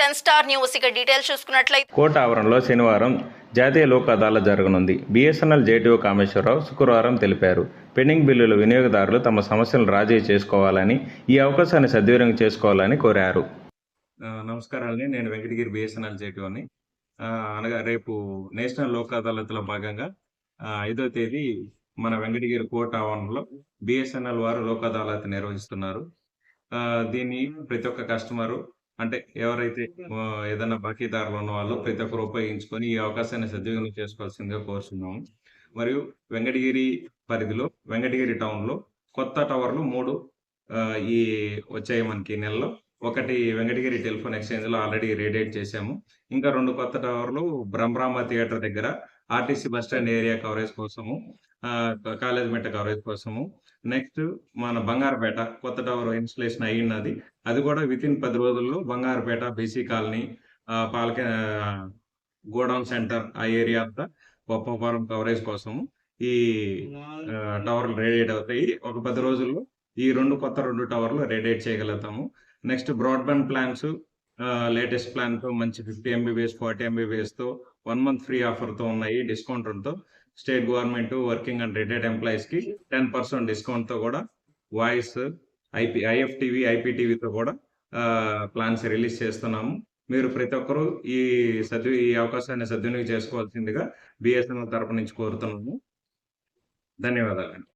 Ten star news. ఇక details చూసుకున్నట్లయితే కోర్టు ఆవరణలో శనివారం జాతీయ లోక్ అదాలత్ జరగనుంది. బీఎస్ఎన్ఎల్ జేటీఓ కామేశ్వరరావు శుక్రవారం తెలిపారు. పెండింగ్ బిల్లుల వినియోగదారులు తమ సమస్యలను రాజీ చేసుకోవాలని ఈ అవకాశాన్ని సద్వినియోగం చేసుకోవాలని కోరారు. నమస్కారాలని నేను వెంకటగిరి బిఎస్ఎన్ఎల్ జేటీఓని అనగా రేపు నేషనల్ లోక్ అదాలత్లో భాగంగా ఐదో తేదీ మన వెంకటగిరి కోర్టు ఆవరణలో బిఎస్ఎన్ఎల్ వారు లోక్ అదాలత్ నిర్వహిస్తున్నారు దీన్ని ప్రతి ఒక్క కస్టమరు అంటే ఎవరైతే ఏదైనా బాకీదారులు ఉన్న వాళ్ళు ప్రతి ఒక్కరు ఉపయోగించుకొని ఈ అవకాశాన్ని సద్వినియోగం చేసుకోవాల్సిందిగా కోరుతున్నాము మరియు వెంకటగిరి పరిధిలో వెంకటగిరి టౌన్లో కొత్త టవర్లు మూడు ఈ వచ్చాయి మనకి నెలలో. ఒకటి వెంకటగిరి టెలిఫోన్ ఎక్స్చేంజ్లో ఆల్రెడీ రేడియేట్ చేశాము. ఇంకా రెండు కొత్త టవర్లు బ్రహ్మరామ థియేటర్ దగ్గర RTC bus stand area coverage కోసము కాలేజ్ మెట్ట కవరేజ్ కోసము. నెక్స్ట్ మన బంగారపేట కొత్త టవర్ ఇన్స్టలేషన్ అయ్యినది అది కూడా విత్ ఇన్ పది రోజుల్లో బంగారపేట బీసీ కాలనీ పాలకే పాలక గోడౌన్ సెంటర్ ఆ ఏరియా అంతా గొప్పవరం కవరేజ్ కోసము ఈ టవర్లు రేడియేట్ అవుతాయి. ఒక పది రోజుల్లో ఈ రెండు కొత్త రెండు టవర్లు రేడియేట్ చేయగలుగుతాము. నెక్స్ట్ బ్రాడ్బ్యాండ్ ప్లాన్స్ లేటెస్ట్ ప్లాన్తో మంచి ఫిఫ్టీ ఎంబీబీఎస్ ఫార్టీ ఎంబీబీఎస్తో వన్ మంత్ ఫ్రీ ఆఫర్తో ఉన్నాయి డిస్కౌంట్తో state government working and retired ఎంప్లాయీస్కి టెన్ పర్సెంట్ డిస్కౌంట్తో కూడా వాయిస్ ఐపీ ఐఎఫ్టీవీ ఐపీటీవీతో కూడా ప్లాన్స్ రిలీజ్ చేస్తున్నాము. మీరు ప్రతి ఒక్కరూ ఈ సద్వి ఈ అవకాశాన్ని సద్వినియోగం చేసుకోవాల్సిందిగా బిఎస్ఎన్ఎల్ తరపు నుంచి కోరుతున్నాము. ధన్యవాదాలు